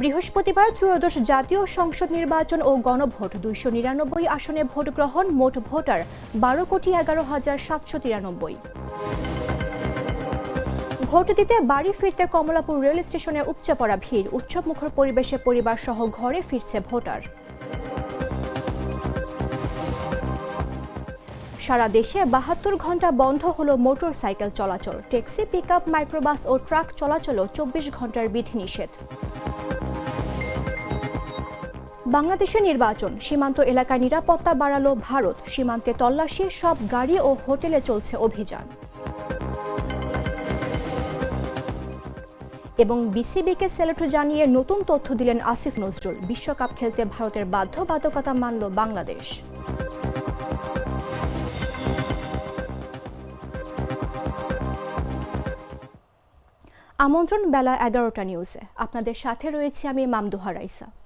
বৃহস্পতিবার ত্রয়োদশ জাতীয় সংসদ নির্বাচন ও গণভোট দুইশো নিরানব্বই আসনে ভোট গ্রহণ, মোট ভোটার বারো কোটি এগারো হাজার সাতশো তিরানব্বই। ভোট দিতে বাড়ি ফিরতে কমলাপুর রেল স্টেশনে উপচে পড়া ভিড়, উৎসবমুখর পরিবেশে পরিবার সহ ঘরে ফিরছে ভোটার। সারা দেশে বাহাত্তর ঘণ্টা বন্ধ হলো মোটর সাইকেল চলাচল, ট্যাক্সি, পিকআপ, মাইক্রোবাস ও ট্রাক চলাচলও চব্বিশ ঘণ্টার বিধিনিষেধ। বাংলাদেশের নির্বাচন। সীমান্ত এলাকায় নিরাপত্তা বাড়ালো ভারত। সীমান্তে তল্লাশি, সব গাড়ি ও হোটেলে চলছে অভিযান। এবং বিসিবিকে সেলেট জানিয়ে নতুন তথ্য দিলেন আসিফ নজরুল। বিশ্বকাপ খেলতে ভারতের বাধ্যবাধকতা মানল বাংলাদেশ। আমন্ত্রণ বেলা এগারোটা নিউজে। আপনাদের সাথে রয়েছে আমি মামদুহা রাইসা।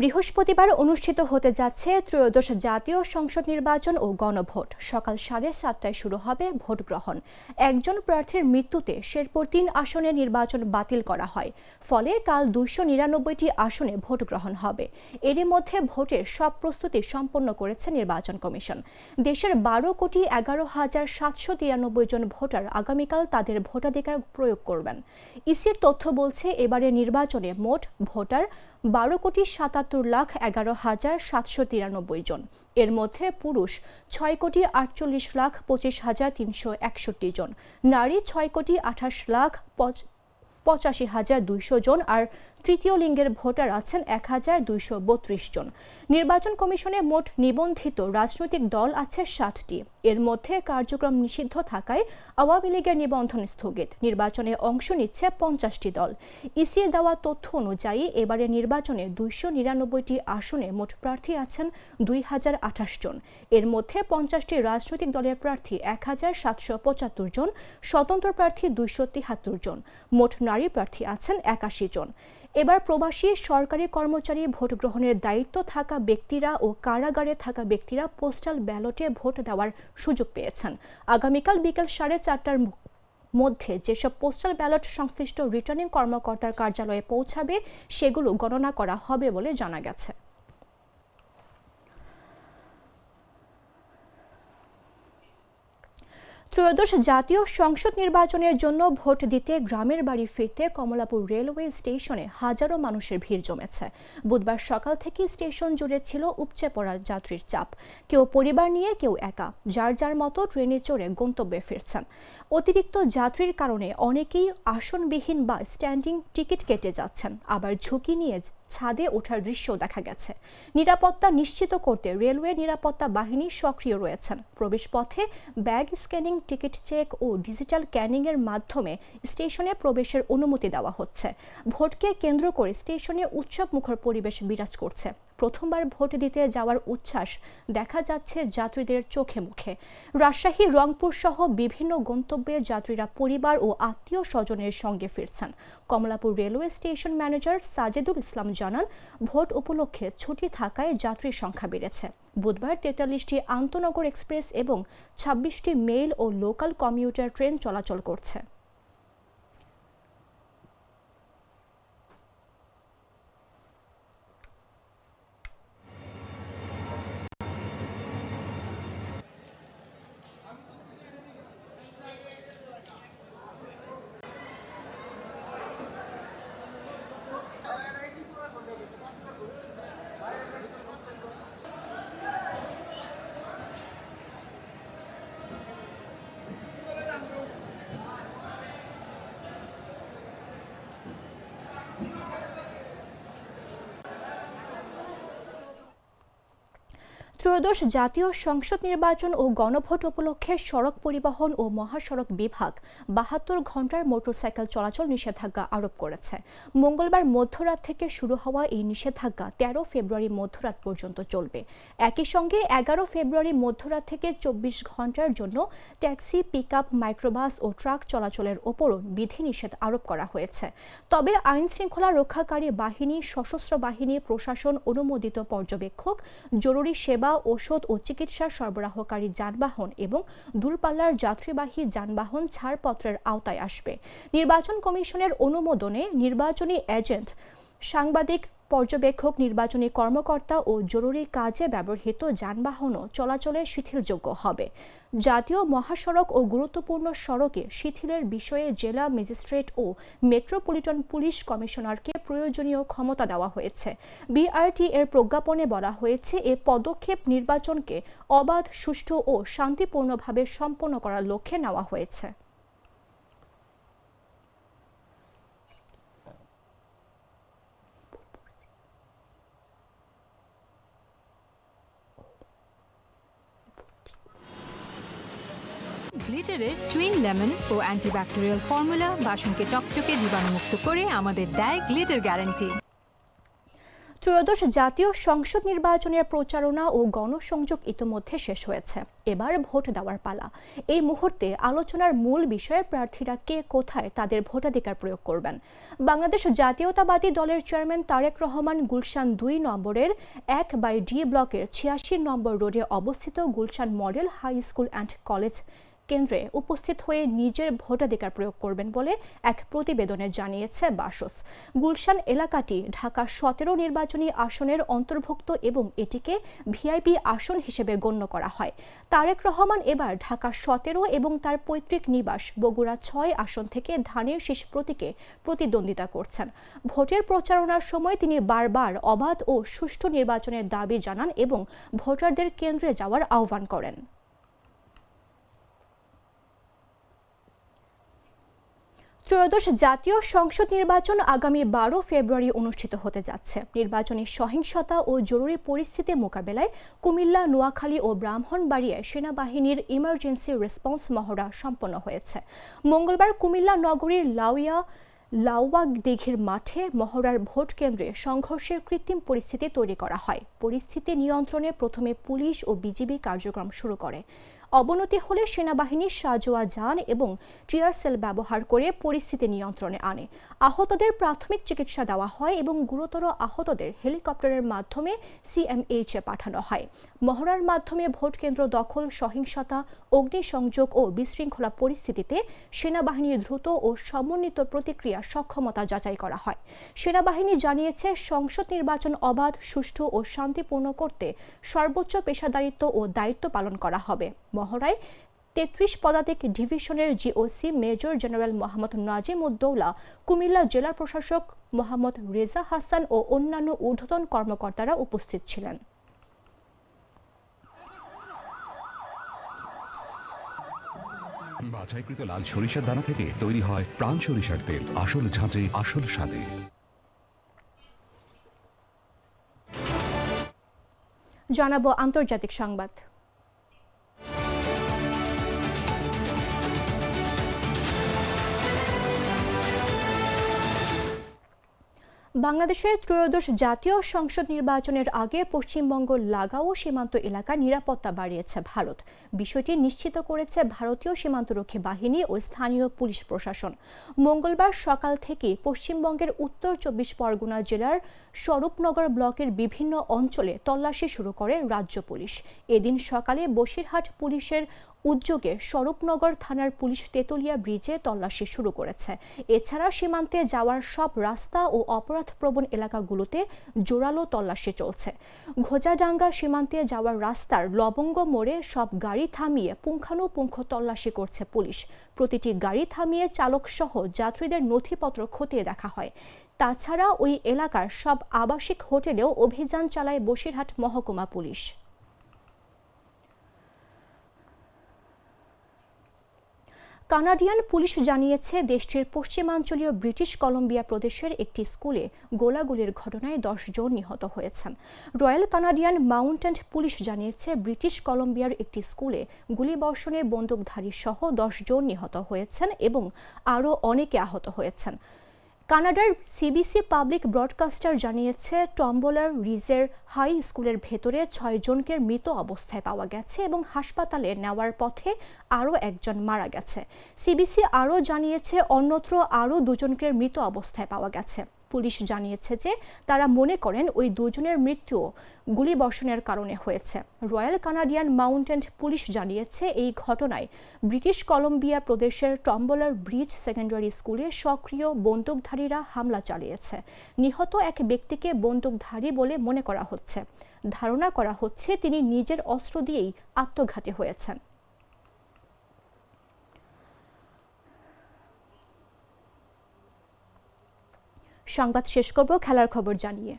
বৃহস্পতিবার অনুষ্ঠিত হতে যাচ্ছে ত্রয়োদশ জাতীয় সংসদ নির্বাচন ও গণভোট। সকাল সাড়ে সাতটায় শুরু হবে ভোট গ্রহণ। একজন প্রার্থীর মৃত্যুতে শেরপুর তিন আসনে নির্বাচন বাতিল করা হয়। ফলে কাল দুইশো নিরানব্বইটি আসনে ভোট গ্রহণ হবে। এরই মধ্যে ভোটের সব প্রস্তুতি সম্পন্ন করেছে নির্বাচন কমিশন। দেশের বারো কোটি এগারো হাজার সাতশো তিরানব্বই জন ভোটার আগামীকাল তাদের ভোটাধিকার প্রয়োগ করবেন। ইসির তথ্য বলছে এবারে নির্বাচনে মোট ভোটার বারো কোটি সাতাত্তর লাখ এগারো হাজার সাতশো তিরানব্বই জন। এর মধ্যে পুরুষ ছয় কোটি আটচল্লিশ লাখ পঁচিশ হাজার তিনশো একষট্টি জন। নারী ছয় কোটি আঠাশ লাখ পঁচ- পঁচাশি হাজার দুইশো জন। আর তৃতীয় লিঙ্গের ভোটার আছেন এক হাজার দুইশো বত্রিশ জন। নির্বাচন কমিশনে মোট নিবন্ধিত রাজনৈতিক দল আছে ষাটটি এর মধ্যে কার্যক্রম নিষিদ্ধ থাকায় আওয়ামী লীগের নিবন্ধন স্থগিত। নির্বাচনে অংশ নিচ্ছে পঞ্চাশটি দল। ইসির দেওয়া তথ্য অনুযায়ী এবারে নির্বাচনে দুইশো নিরানব্বইটি আসনে মোট প্রার্থী আছেন দুই হাজার আঠাশ জন। এর মধ্যে পঞ্চাশটি রাজনৈতিক দলের প্রার্থী এক হাজার সাতশো পঁচাত্তর জন, স্বতন্ত্র প্রার্থী দুইশো তিহাত্তর জন। মোট নারী প্রার্থী আছেন একাশি জন। এবার প্রবাসী, সরকারি কর্মচারী ভোট গ্রহণের দায়িত্ব থাকা ব্যক্তিরা ও কারাগারে থাকা ব্যক্তিরা পোস্টাল ব্যালটে ভোট দেওয়ার সুযোগ পেয়েছেন। আগামীকাল বিকেল সাড়ে চারটার মধ্যে যেসব পোস্টাল ব্যালট সংশ্লিষ্ট রিটার্নিং কর্মকর্তার কার্যালয়ে পৌঁছাবে, সেগুলো গণনা করা হবে বলে জানা গেছে। ত্রয়োদশ জাতীয় সংসদ নির্বাচনের জন্য ভোট দিতে গ্রামের বাড়ি ফিরতে কমলাপুর রেলওয়ে স্টেশনে হাজারো মানুষের ভিড় জমেছে। বুধবার সকাল থেকে স্টেশন জুড়ে ছিল উপচে পড়া যাত্রীর চাপ। কেউ পরিবার নিয়ে, কেউ একা। যার যার মতো ট্রেনে চড়ে গন্তব্যে ফিরছেন। অতিরিক্ত যাত্রীর কারণে অনেকেই আসনবিহীন বা স্ট্যান্ডিং টিকিট কেটে যাচ্ছেন। আবার ঝুঁকি নিয়ে ছাদে ওঠার দৃশ্য দেখা গেছে। নিরাপত্তা নিশ্চিত করতে রেলওয়ে নিরাপত্তা বাহিনী সক্রিয় রয়েছেন। প্রবেশপথে ব্যাগ স্ক্যানিং, টিকিট চেক ও ডিজিটাল ক্যানিং এর মাধ্যমে স্টেশনে প্রবেশের অনুমতি দেওয়া হচ্ছে। ভোটকে কেন্দ্র করে স্টেশনে উৎসব মুখর পরিবেশ বিরাজ করছে। প্রথমবার ভোট দিতে যাওয়ার উচ্ছ্বাস দেখা যাচ্ছে যাত্রীদের চোখে মুখে। রাজশাহী, রংপুর সহ বিভিন্ন গন্তব্যে যাত্রীরা পরিবার ও আত্মীয় স্বজনের সঙ্গে ফিরছেন। Kamalapur railway station manager Sajedul Islam জানান, ভোট উপলক্ষে ছুটি থাকায় যাত্রীর সংখ্যা বেড়েছে। বুধবার তেতাল্লিশটি আন্তনগর এক্সপ্রেস এবং ছাব্বিশটি মেইল ও লোকাল কমিউটার ট্রেন চলাচল করছে। ত্রয়োদশ জাতীয় সংসদ নির্বাচন ও গণভোট উপলক্ষে সড়ক পরিবহন ও মহাসড়ক বিভাগ বাহাত্তর ঘণ্টার মোটরসাইকেল চলাচল নিষেধাজ্ঞা আরোপ করেছে। মঙ্গলবার মধ্যরাত থেকে শুরু হওয়া এই নিষেধাজ্ঞা তেরো ফেব্রুয়ারি মধ্যরাত পর্যন্ত চলবে। একই সঙ্গে এগারো ফেব্রুয়ারি মধ্যরাত থেকে চব্বিশ ঘণ্টার জন্য ট্যাক্সি পিক আপ মাইক্রোবাস ও ট্রাক চলাচলের ওপরও বিধিনিষেধ আরোপ করা হয়েছে। তবে আইন শৃঙ্খলা রক্ষাকারী বাহিনী, সশস্ত্র বাহিনী, প্রশাসন অনুমোদিত পর্যবেক্ষক, জরুরি সেবা ওষুধ ও চিকিৎসা সরবরাহকারী যানবাহন এবং দূরপাল্লার যাত্রীবাহী যানবাহন ছাড়পত্রের আওতায় আসবে। নির্বাচন কমিশনের অনুমোদনে নির্বাচনী এজেন্ট সাংবাদিক পর্যবেক্ষক, নির্বাচনী কর্মকর্তা ও জরুরি কাজে ব্যবহৃত যানবাহনও চলাচলে শিথিলযোগ্য হবে। জাতীয় মহাসড়ক ও গুরুত্বপূর্ণ সড়কে শিথিলের বিষয়ে জেলা ম্যাজিস্ট্রেট ও মেট্রোপলিটন পুলিশ কমিশনারকে প্রয়োজনীয় ক্ষমতা দেওয়া হয়েছে। বিআরটি এর প্রজ্ঞাপনে বলা হয়েছে, এ পদক্ষেপ নির্বাচনকে অবাধ, সুষ্ঠু ও শান্তিপূর্ণভাবে সম্পন্ন করার লক্ষ্যে নেওয়া হয়েছে। গ্লিটারের টুইন লেমন ও অ্যান্টিব্যাকটেরিয়াল ফর্মুলা বাসনকে চকচকে জীবাণুমুক্ত করে আমাদের দেয় গ্লিটার গ্যারান্টি। ত্রয়োদশ জাতীয় সংসদ নির্বাচনের প্রচারণা ও গণসংযোগ ইতোমধ্যে শেষ হয়েছে। এবার ভোট দেওয়ার পালা। এই মুহূর্তে আলোচনার মূল বিষয়ে প্রার্থীরা কে কোথায় তাদের ভোটাধিকার প্রয়োগ করবেন? বাংলাদেশ জাতীয়তাবাদী দলের চেয়ারম্যান তারেক রহমান গুলশান দুই নম্বরের এক বাই ডি ব্লকের ছিয়াশি নম্বর রোডে অবস্থিত Gulshan model high school and college কেন্দ্রে উপস্থিত হয়ে নিজের ভোটাধিকার প্রয়োগ করবেন বলে এক প্রতিবেদনে জানিয়েছে বাসস। গুলশান এলাকাটি ঢাকা সতেরো নির্বাচনী আসনের অন্তর্ভুক্ত এবং এটিকে ভিআইপি আসন হিসেবে গণ্য করা হয়। তারেক রহমান এবার ঢাকা সতেরো এবং তার পৈতৃক নিবাস বগুড়া ছয় আসন থেকে ধানের শীষ প্রতীকে প্রতিদ্বন্দ্বিতা করছেন। ভোটের প্রচারণার সময় তিনি বারবার অবাধ ও সুষ্ঠু নির্বাচনের দাবি জানান এবং ভোটারদের কেন্দ্রে যাওয়ার আহ্বান করেন। ত্রয়োদশ জাতীয় সংসদ নির্বাচন আগামী বারো ফেব্রুয়ারি অনুষ্ঠিত হতে যাচ্ছে। নির্বাচনী সহিংসতা ও জরুরি পরিস্থিতি মোকাবেলায় কুমিল্লা, নোয়াখালী ও ব্রাহ্মণবাড়িয়ায় সেনাবাহিনীর ইমার্জেন্সি রেসপন্স মহড়া সম্পন্ন হয়েছে। মঙ্গলবার কুমিল্লা নগরীর লাউয়া লাউয়া দিঘির মাঠে মহড়ার ভোট কেন্দ্রে সংঘর্ষের কৃত্রিম পরিস্থিতি তৈরি করা হয়। পরিস্থিতি নিয়ন্ত্রণে প্রথমে পুলিশ ও বিজিবি কার্যক্রম শুরু করে। অবনতি হলে সেনাবাহিনী সাজোয়া যান এবং টিয়ার সেল ব্যবহার করে পরিস্থিতি নিয়ন্ত্রণে আনে। আহতদের প্রাথমিক চিকিৎসা দেওয়া হয় এবং গুরুতর আহতদের হেলিকপ্টারের মাধ্যমে সিএমএইচে পাঠানো হয়। মহড়ার মাধ্যমে ভোট কেন্দ্র দখল, সহিংসতা, অগ্নিসংযোগ ও বিশৃঙ্খলা পরিস্থিতিতে সেনাবাহিনীর দ্রুত ও সমন্বিত প্রতিক্রিয়া সক্ষমতা যাচাই করা হয়। সেনাবাহিনী জানিয়েছে, সংসদ নির্বাচন অবাধ, সুষ্ঠু ও শান্তিপূর্ণ করতে সর্বোচ্চ পেশাদারিত্ব ও দায়িত্ব পালন করা হবে। মহড়ায় তেত্রিশ পদাতিক ডিভিশনের GOC major general Mohammad Nazim Uddoula Cumilla জেলা প্রশাসক মোহাম্মদ রেজা হাসান ও অন্যান্য ঊর্ধ্বতন কর্মকর্তারা উপস্থিত ছিলেন। বাছাইকৃত লাল সরিষার দানা থেকে তৈরি হয় প্রাণ সরিষার তেল। আসল ঝাঁচে আসল স্বাদে। জানাব আন্তর্জাতিক সংবাদ। বাংলাদেশের ত্রয়োদশ জাতীয় সংসদ নির্বাচনের আগে পশ্চিমবঙ্গ লাগাও সীমান্ত এলাকার নিরাপত্তা বাড়িয়েছে ভারত। বিষয়টি নিশ্চিত করেছে ভারতীয় সীমান্তরক্ষী বাহিনী ও স্থানীয় পুলিশ প্রশাসন। মঙ্গলবার সকাল থেকে পশ্চিমবঙ্গের উত্তর চব্বিশ পরগনা জেলার স্বরূপনগর ব্লকের বিভিন্ন অঞ্চলে তল্লাশি শুরু করে রাজ্য পুলিশ। এদিন সকালে বসিরহাট পুলিশের উদ্যোগে স্বরূপনগর থানার পুলিশ তেতুলিয়া ব্রিজে তল্লাশি শুরু করেছে। এছাড়া সীমান্তে যাওয়ার সব রাস্তা ও অপরাধপ্রবণ এলাকাগুলোতে জোরালো তল্লাশি চলছে। ঘোজাডাঙ্গা সীমান্তে যাওয়ার রাস্তার লবঙ্গ মোড়ে সব গাড়ি থামিয়ে পুঙ্খানুপুঙ্খ তল্লাশি করছে পুলিশ। প্রতিটি গাড়ি থামিয়ে চালক সহ যাত্রীদের নথিপত্র খতিয়ে দেখা হয়। তাছাড়া ওই এলাকার সব আবাসিক হোটেলেও অভিযান চালায় বসিরহাট মহকুমা পুলিশ। কানাডিয়ান পুলিশ জানিয়েছে, দেশটির পশ্চিমাঞ্চলীয় ব্রিটিশ কলম্বিয়া প্রদেশের একটি স্কুলে গোলাগুলির ঘটনায় জন নিহত হয়েছেন। রয়্যাল কানাডিয়ান মাউন্টেন পুলিশ জানিয়েছে, ব্রিটিশ কলম্বিয়ার একটি স্কুলে গুলিবর্ষণে বন্দুকধারী সহ জন নিহত হয়েছেন এবং আরও অনেকে আহত হয়েছেন। কানাডার সিবিসি পাবলিক ব্রডকাস্টার জানিয়েছে টম্বলার রিজের হাই স্কুলের ভেতরে ছয় জনকে মৃত অবস্থায় পাওয়া গেছে এবং হাসপাতালে নেওয়ার পথে আরও একজন মারা গেছে। সিবিসি আরও জানিয়েছে, অন্যত্র আরও দুজনকে মৃত অবস্থায় পাওয়া গেছে। পুলিশ জানিয়েছে যে তারা মনে করেন ওই দুজনের মৃত্যু গুলিবর্ষণের কারণে হয়েছে। রয়্যাল কানাডিয়ান মাউন্টেন পুলিশ জানিয়েছে এই ঘটনায় ব্রিটিশ কলম্বিয়া প্রদেশের টম্বলার ব্রিজ সেকেন্ডারি স্কুলে সক্রিয় বন্দুকধারীরা হামলা চালিয়েছে। নিহত এক ব্যক্তিকে বন্দুকধারী বলে মনে করা হচ্ছে। ধারণা করা হচ্ছে তিনি নিজের অস্ত্র দিয়েই আত্মঘাতী হয়েছেন। সংবাদ শেষ করব, খেলার খবর জানিয়ে।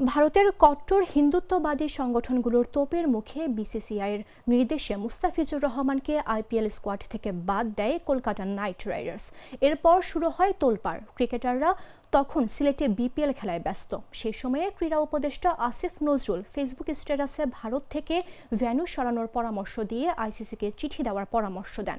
ভারতের কট্টর হিন্দুত্ববাদী সংগঠনগুলোর তোপের মুখে বিসিসিআইয়ের নির্দেশে মুস্তাফিজুর রহমানকে আইপিএল স্কোয়াড থেকে বাদ দেয় কলকাতা নাইট রাইডার্স। এরপর শুরু হয় তোলপাড়। ক্রিকেটাররা তখন সিলেটে বিপিএল খেলায় ব্যস্ত। সেই সময়ে ক্রীড়া উপদেষ্টা আসিফ নজরুল ফেসবুক স্ট্যাটাসে ভারত থেকে ভ্যানু সরানোর পরামর্শ দিয়ে আইসিসিকে চিঠি দেওয়ার পরামর্শ দেন।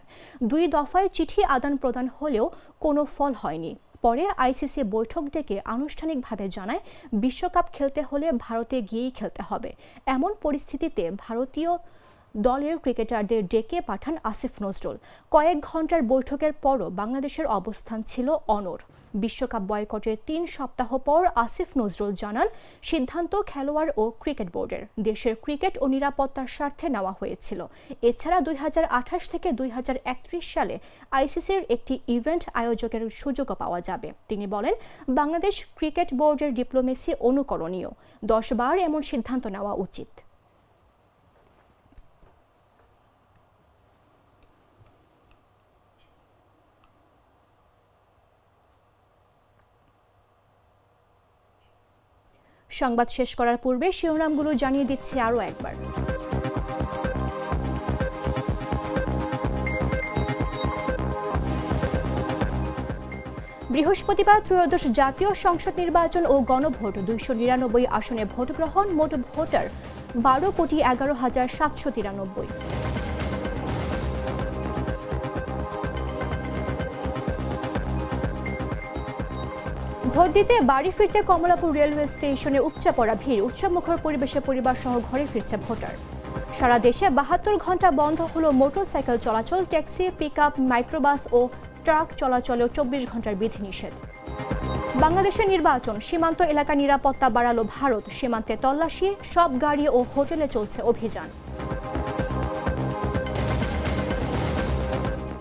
দুই দফায় চিঠি আদান প্রদান হলেও কোনো ফল হয়নি। পরে আইসিসি বৈঠক ডেকে আনুষ্ঠানিকভাবে জানায়, বিশ্বকাপ খেলতে হলে ভারতে গিয়েই খেলতে হবে। এমন পরিস্থিতিতে ভারতীয় দলের ক্রিকেটারদের ডেকে পাঠান আসিফ নজরুল। কয়েক ঘণ্টার বৈঠকের পরও বাংলাদেশের অবস্থান ছিল অনর বিশ্বকাপ বয়কটের তিন সপ্তাহ পর আসিফ নজরুল জানান, সিদ্ধান্ত খেলোয়াড় ও ক্রিকেট বোর্ডের। দেশের ক্রিকেট ও নিরাপত্তার স্বার্থে নেওয়া হয়েছিল। এছাড়া দুই হাজার আঠাশ থেকে দুই হাজার একত্রিশ সালে আইসিসির একটি ইভেন্ট আয়োজকের সুযোগও পাওয়া যাবে। তিনি বলেন, বাংলাদেশ ক্রিকেট বোর্ডের ডিপ্লোমেসি অনুকরণীয়। দশ বার এমন সিদ্ধান্ত নেওয়া উচিত। সংবাদ শেষ করার পূর্বে শিরোনামগুলো জানিয়ে দিচ্ছি আরও একবার। বৃহস্পতিবার ত্রয়োদশ জাতীয় সংসদ নির্বাচন ও গণভোট দুইশো নিরানব্বই আসনে ভোট গ্রহণ মোট ভোটার বারো কোটি এগারো হাজার সাতশো তিরানব্বই। ভোট দিতে বাড়ি ফিরতে কমলাপুর রেলওয়ে স্টেশনে উপচে পড়া ভিড় উৎসবমুখর পরিবেশে পরিবার সহ ঘরে ফিরছে ভোটার। সারা দেশে বাহাত্তর ঘণ্টা বন্ধ হলো মোটরসাইকেল চলাচল, ট্যাক্সি পিক মাইক্রোবাস ও ট্রাক চলাচলেও চব্বিশ ঘণ্টার বিধিনিষেধ। বাংলাদেশের নির্বাচন, সীমান্ত এলাকা নিরাপত্তা বাড়ালো ভারত, সীমান্তে তল্লাশি, সব গাড়ি ও হোটেলে চলছে অভিযান।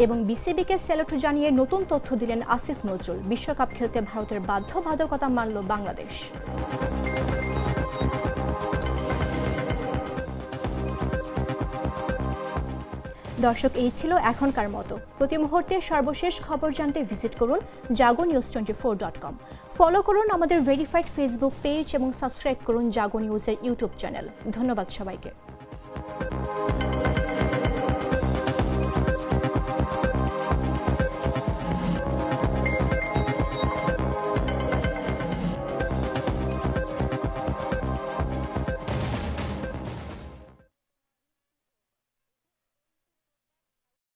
এবং বিসিবিকে স্যালুট জানিয়ে নতুন তথ্য দিলেন আসিফ নজরুল। বিশ্বকাপ খেলতে ভারতের বাধ্যবাধকতা মানল বাংলাদেশ। দর্শক, এই ছিল এখনকার মতো। প্রতি মুহূর্তে সর্বশেষ খবর জানতে ভিজিট করুন Jago news twenty four dot com follow করুন আমাদের ভেরিফাইড ফেসবুক পেজ এবং সাবস্ক্রাইব করুন জাগো নিউজের ইউটিউব চ্যানেল ধন্যবাদ সবাইকে।